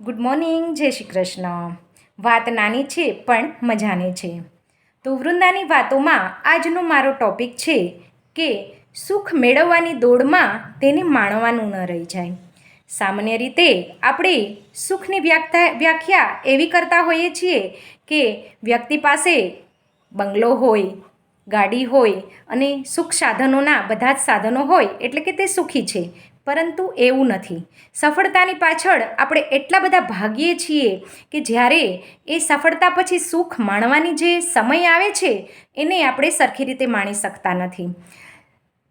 Good morning, જય શ્રી કૃષ્ણ. વાત નાની છે, પણ મજાની છે. તો વૃંદાની વાતોમાં આજનો મારો ટોપિક છે કે સુખ મેળવવાની દોડમાં તેને માણવાનું ન રહી જાય. સામાન્ય રીતે આપણે સુખની વ્યાખ્યા વ્યાખ્યા એવી કરતા હોઈએ છીએ કે વ્યક્તિ પાસે બંગલો હોય, ગાડી હોય અને સુખ સાધનોના બધા જ સાધનો હોય, એટલે કે તે સુખી છે. પરંતુ એવું નથી. સફળતાની પાછળ આપણે એટલા બધા ભાગીએ છીએ કે જ્યારે એ સફળતા પછી સુખ માણવાની જે સમય આવે છે, એને આપણે સરખી રીતે માણી શકતા નથી.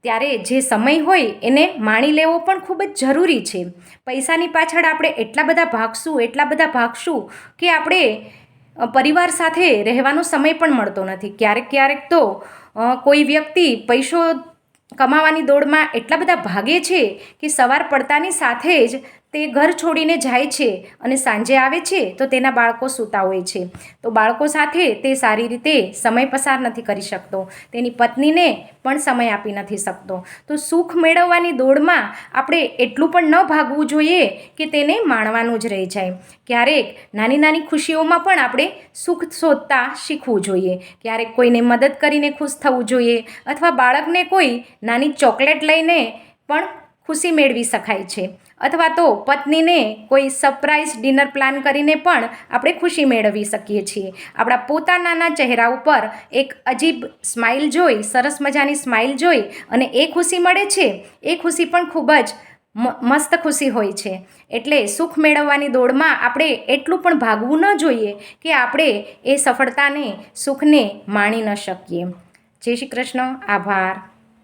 ત્યારે જે સમય હોય એને માણી લેવો પણ ખૂબ જ જરૂરી છે. પૈસાની પાછળ આપણે એટલા બધા ભાગશું, એટલા બધા ભાગશું કે આપણે પરિવાર સાથે રહેવાનો સમય પણ મળતો નથી. ક્યારેક ક્યારેક તો કોઈ વ્યક્તિ પૈસો કમાવાની દોડમાં એટલા બધા ભાગે છે કે સવાર પડતાની સાથે જ તે ઘર છોડીને જાય છે અને સાંજે આવે છે તો તેના બાળકો સૂતા હોય છે. તો બાળકો સાથે તે સારી રીતે સમય પસાર નથી કરી શકતો. તેની પત્નીને પણ સમય આપી નથી શકતો. તો સુખ મેળવવાની દોડમાં આપણે એટલું પણ ન ભાગવું જોઈએ કે તેને માણવાનું જ રહી જાય. ક્યારેક નાની નાની ખુશીઓમાં પણ આપણે સુખ શોધતા શીખવું જોઈએ. ક્યારેક કોઈને મદદ કરીને ખુશ થવું જોઈએ અથવા બાળકને કોઈ નાની ચોકલેટ લઈને પણ ખુશી મેળવી શકાય છે. અથવા તો પત્નીને કોઈ સરપ્રાઈઝ ડિનર પ્લાન કરીને પણ આપણે ખુશી મેળવી શકીએ છીએ. આપણા પોતાનાના ચહેરા ઉપર એક અજીબ સ્માઇલ જોઈ, સરસ મજાની સ્માઇલ જોઈ અને એ ખુશી મળે છે, એ ખુશી પણ ખૂબ જ મસ્ત ખુશી હોય છે. એટલે સુખ મેળવવાની દોડમાં આપણે એટલું પણ ભાગવું ન જોઈએ કે આપણે એ સફળતાને, સુખને માણી ન શકીએ. જય શ્રી કૃષ્ણ. આભાર.